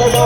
Bye-bye.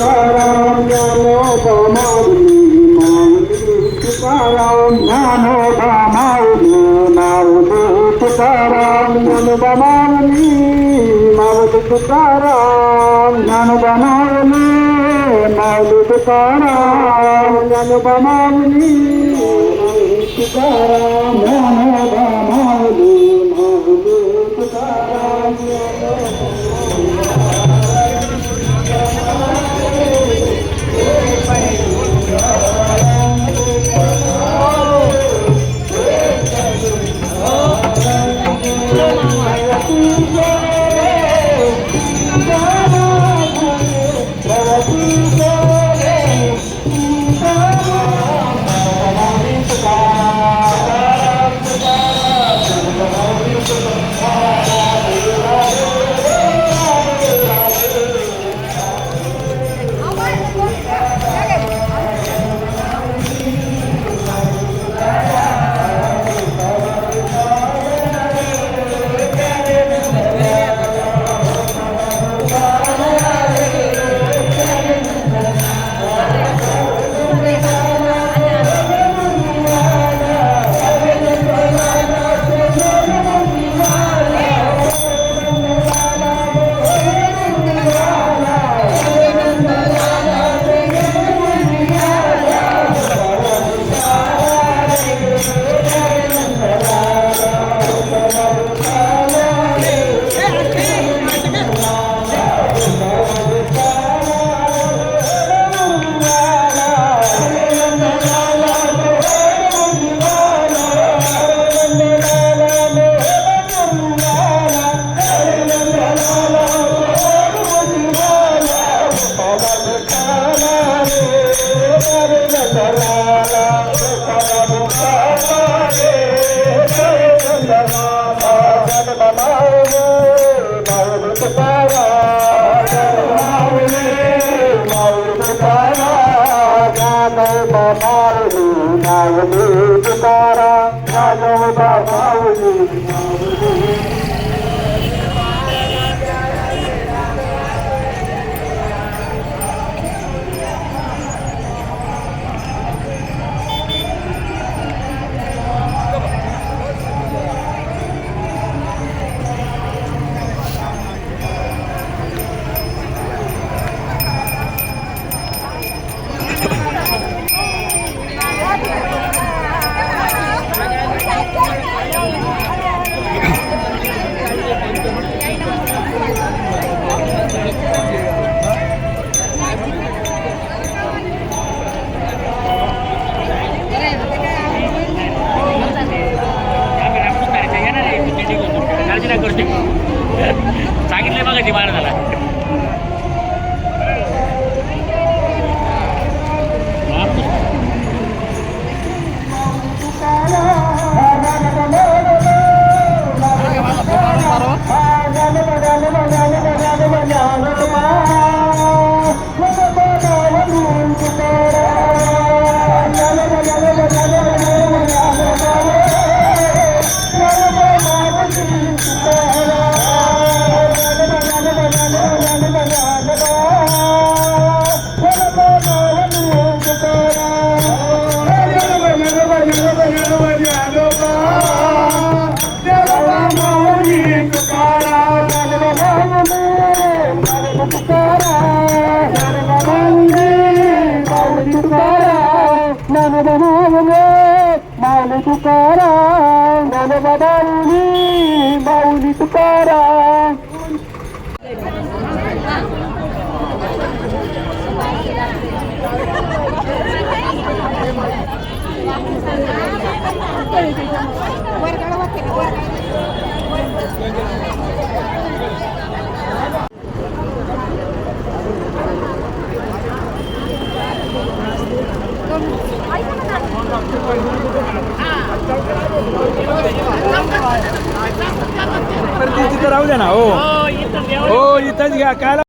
Tukaram లోపమాది Tukaram నానోపమాది నావుదు Tukaram ననుబమాని నావుదు Tukaram ననుబమాని oh Mauni, Mauni Tupara. Guárdalo, guárdalo. acá